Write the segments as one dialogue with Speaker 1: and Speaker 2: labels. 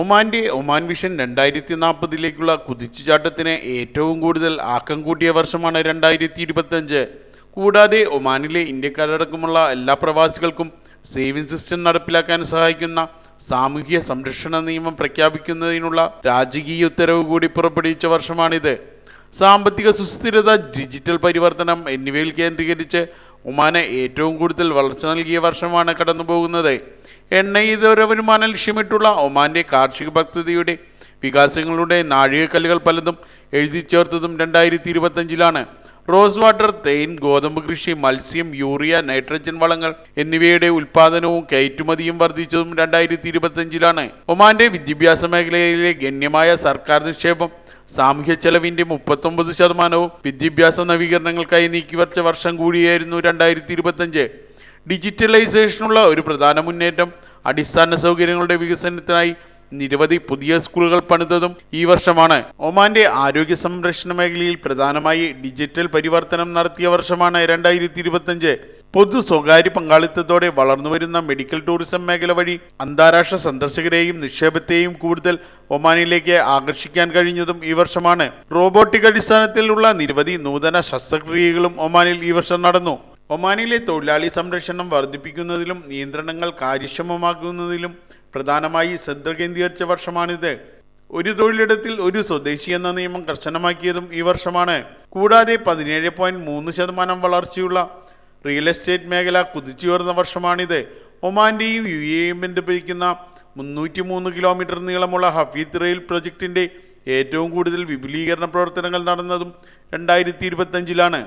Speaker 1: ഒമാന്റെ Oman vision രണ്ടായിരത്തി നാൽപ്പതിലേക്കുള്ള കുതിച്ചുചാട്ടത്തിന് ഏറ്റവും കൂടുതൽ ആക്കം കൂട്ടിയ വർഷമാണ് രണ്ടായിരത്തി ഇരുപത്തഞ്ച് കൂടാതെ ഒമാനിലെ ഇന്ത്യക്കാരടക്കമുള്ള എല്ലാ പ്രവാസികൾക്കും സേവിംഗ് സിസ്റ്റം നടപ്പിലാക്കാൻ സഹായിക്കുന്ന സാമൂഹ്യ സംരക്ഷണ നിയമം പ്രഖ്യാപിക്കുന്നതിനുള്ള രാജകീയ ഉത്തരവ് കൂടി പുറപ്പെടുവിച്ച വർഷമാണിത്. സാമ്പത്തിക സുസ്ഥിരത ഡിജിറ്റൽ പരിവർത്തനം എന്നിവയിൽ കേന്ദ്രീകരിച്ച് ഒമാന് ഏറ്റവും കൂടുതൽ വളർച്ച നൽകിയ വർഷമാണ് കടന്നുപോകുന്നത്. പോകുന്നത് ഇതര വരുമാനം ലക്ഷ്യമിട്ടുള്ള ഒമാന്റെ കാർഷിക പദ്ധതിയുടെ വികാസങ്ങളുടെ നാഴികക്കല്ലുകൾ പലതും എഴുതി ചേർത്തതും രണ്ടായിരത്തി ഇരുപത്തഞ്ചിലാണ് റോസ് വാട്ടർ തേൻ ഗോതമ്പ് കൃഷി മത്സ്യം യൂറിയ നൈട്രജൻ വളങ്ങൾ എന്നിവയുടെ ഉൽപാദനവും കയറ്റുമതിയും വർദ്ധിച്ചതും രണ്ടായിരത്തി ഇരുപത്തഞ്ചിലാണ് ഒമാന്റെ വിദ്യാഭ്യാസ മേഖലയിലെ ഗണ്യമായ സർക്കാർ നിക്ഷേപം സാമൂഹ്യ ചെലവിന്റെ മുപ്പത്തൊമ്പത് ശതമാനവും വിദ്യാഭ്യാസ നവീകരണങ്ങൾക്കായി നീക്കിവച്ച വർഷം കൂടിയായിരുന്നു രണ്ടായിരത്തി ഇരുപത്തഞ്ച് ഡിജിറ്റലൈസേഷനുള്ള ഒരു പ്രധാന മുന്നേറ്റം. അടിസ്ഥാന സൗകര്യങ്ങളുടെ വികസനത്തിനായി നിരവധി പുതിയ സ്കൂളുകൾ പണിതതും ഈ വർഷമാണ്. ഒമാന്റെ ആരോഗ്യ സംരക്ഷണ മേഖലയിൽ പ്രധാനമായി ഡിജിറ്റൽ പരിവർത്തനം നടത്തിയ വർഷമാണ് രണ്ടായിരത്തി പൊതു സ്വകാര്യ പങ്കാളിത്തത്തോടെ വളർന്നുവരുന്ന മെഡിക്കൽ ടൂറിസം മേഖല വഴി അന്താരാഷ്ട്ര സന്ദർശകരെയും നിക്ഷേപത്തെയും കൂടുതൽ ഒമാനിലേക്ക് ആകർഷിക്കാൻ കഴിഞ്ഞതും ഈ വർഷമാണ്. റോബോട്ടിക് അടിസ്ഥാനത്തിലുള്ള നിരവധി നൂതന ശസ്ത്രക്രിയകളും ഒമാനിൽ ഈ വർഷം നടന്നു. ഒമാനിലെ തൊഴിലാളി സംരക്ഷണം വർദ്ധിപ്പിക്കുന്നതിലും നിയന്ത്രണങ്ങൾ കാര്യക്ഷമമാക്കുന്നതിലും പ്രധാനമായി ശ്രദ്ധ കേന്ദ്രീകരിച്ച വർഷമാണിത്. ഒരു തൊഴിലിടത്തിൽ ഒരു സ്വദേശി എന്ന നിയമം കർശനമാക്കിയതും ഈ വർഷമാണ്. കൂടാതെ പതിനേഴ് പോയിന്റ് മൂന്ന് ശതമാനം വളർച്ചയുള്ള റിയൽ എസ്റ്റേറ്റ് മേഖല കുതിച്ചുയർന്ന വർഷമാണിത്. ഒമാന്റെയും യു എയും ബന്ധിപ്പിക്കുന്ന മുന്നൂറ്റി മൂന്ന് കിലോമീറ്റർ നീളമുള്ള ഹഫീദ് റെയിൽ പ്രൊജക്ടിന്റെ ഏറ്റവും കൂടുതൽ വിപുലീകരണ പ്രവർത്തനങ്ങൾ നടന്നതും രണ്ടായിരത്തി ഇരുപത്തഞ്ചിലാണ്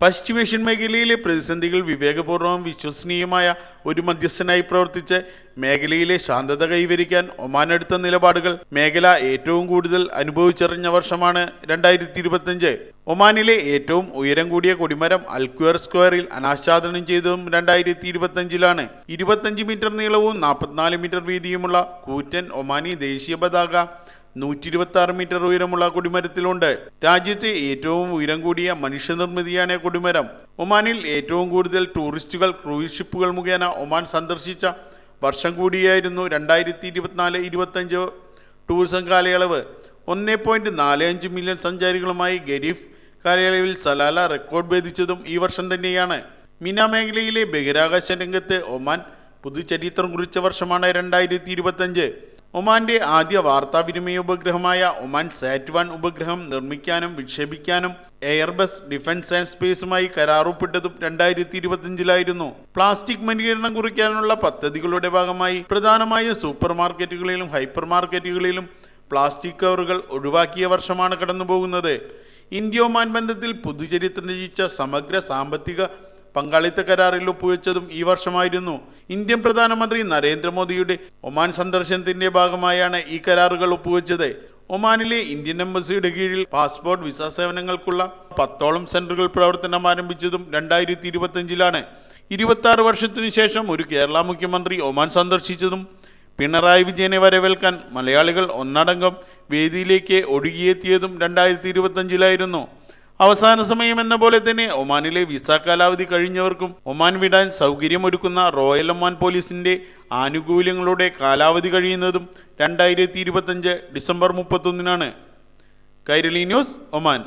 Speaker 1: പശ്ചിമേഷ്യൻ മേഖലയിലെ പ്രതിസന്ധികൾ വിവേകപൂർവം വിശ്വസനീയമായ ഒരു മധ്യസ്ഥനായി പ്രവർത്തിച്ച് മേഖലയിലെ ശാന്തത കൈവരിക്കാൻ ഒമാൻ എടുത്ത നിലപാടുകൾ മേഖല ഏറ്റവും കൂടുതൽ അനുഭവിച്ചറിഞ്ഞ വർഷമാണ് രണ്ടായിരത്തി ഒമാനിലെ ഏറ്റവും ഉയരം കൂടിയ കൊടിമരം അൽക്വയർ സ്ക്വയറിൽ അനാച്ഛാദനം ചെയ്തതും രണ്ടായിരത്തി ഇരുപത്തഞ്ചിലാണ് ഇരുപത്തഞ്ച് മീറ്റർ നീളവും നാൽപ്പത്തിനാല് മീറ്റർ വീതിയുമുള്ള കൂറ്റൻ ഒമാനി ദേശീയ പതാക നൂറ്റി ഇരുപത്തി ആറ് മീറ്റർ ഉയരമുള്ള കൊടിമരത്തിലുണ്ട്. രാജ്യത്തെ ഏറ്റവും ഉയരം കൂടിയ മനുഷ്യനിർമ്മിതിയാണ് കൊടിമരം. ഒമാനിൽ ഏറ്റവും കൂടുതൽ ടൂറിസ്റ്റുകൾ ക്രൂയിസ് ഷിപ്പുകൾ മുഖേന ഒമാൻ സന്ദർശിച്ച വർഷം കൂടിയായിരുന്നു രണ്ടായിരത്തി ഇരുപത്തിനാല് ഇരുപത്തഞ്ച് ടൂറിസം കാലയളവ്. ഒന്ന് പോയിന്റ് നാല് അഞ്ച് മില്യൺ സഞ്ചാരികളുമായി ഗരീഫ് കാലയളവിൽ സലാല റെക്കോർഡ് ഭേദിച്ചതും ഈ വർഷം തന്നെയാണ്. മിന മേഖലയിലെ ബഹിരാകാശ രംഗത്ത് ഒമാൻ പുതുചരിത്രം കുറിച്ച വർഷമാണ് രണ്ടായിരത്തി ഇരുപത്തഞ്ച് ഒമാന്റെ ആദ്യ വാർത്താവിനിമയ ഉപഗ്രഹമായ ഒമാൻ സാറ്റ് വൺ ഉപഗ്രഹം നിർമ്മിക്കാനും വിക്ഷേപിക്കാനും എയർബസ് ഡിഫൻസ് ആൻഡ് സ്പേസുമായി കരാറുപ്പെട്ടതും രണ്ടായിരത്തി ഇരുപത്തിയഞ്ചിലായിരുന്നു പ്ലാസ്റ്റിക് മലിനീകരണം കുറിക്കാനുള്ള പദ്ധതികളുടെ ഭാഗമായി പ്രധാനമായും സൂപ്പർ മാർക്കറ്റുകളിലും ഹൈപ്പർ മാർക്കറ്റുകളിലും പ്ലാസ്റ്റിക് കവറുകൾ ഒഴിവാക്കിയ വർഷമാണ് കടന്നുപോകുന്നത്. ഇന്ത്യ ഒമാൻ ബന്ധത്തിൽ പുതുചരിത്രം രചിച്ച സമഗ്ര സാമ്പത്തിക പങ്കാളിത്ത കരാറിൽ ഒപ്പുവെച്ചതും ഈ വർഷമായിരുന്നു. ഇന്ത്യൻ പ്രധാനമന്ത്രി നരേന്ദ്രമോദിയുടെ ഒമാൻ സന്ദർശനത്തിന്റെ ഭാഗമായാണ് ഈ കരാറുകൾ ഒപ്പുവെച്ചത്. ഒമാനിലെ ഇന്ത്യൻ എംബസിയുടെ കീഴിൽ പാസ്പോർട്ട് വിസ സേവനങ്ങൾക്കുള്ള പത്തോളം സെന്ററുകൾ പ്രവർത്തനം ആരംഭിച്ചതും രണ്ടായിരത്തി ഇരുപത്തഞ്ചിലാണ് ഇരുപത്തി വർഷത്തിനു ശേഷം ഒരു കേരള മുഖ്യമന്ത്രി ഒമാൻ സന്ദർശിച്ചതും പിണറായി വിജയനെ വരവേൽക്കാൻ മലയാളികൾ ഒന്നടങ്കം വേദിയിലേക്ക് ഒഴുകിയെത്തിയതും രണ്ടായിരത്തി ഇരുപത്തഞ്ചിലായിരുന്നു അവസാന സമയം എന്ന പോലെ തന്നെ ഒമാനിലെ വിസ കാലാവധി കഴിഞ്ഞവർക്കും ഒമാൻ വിടാൻ സൗകര്യമൊരുക്കുന്ന റോയൽ ഒമാൻ പോലീസിന്റെ ആനുകൂല്യങ്ങളുടെ കാലാവധി കഴിയുന്നതും രണ്ടായിരത്തി ഇരുപത്തഞ്ച് ഡിസംബർ മുപ്പത്തൊന്നിനാണ്. Kairali news Oman.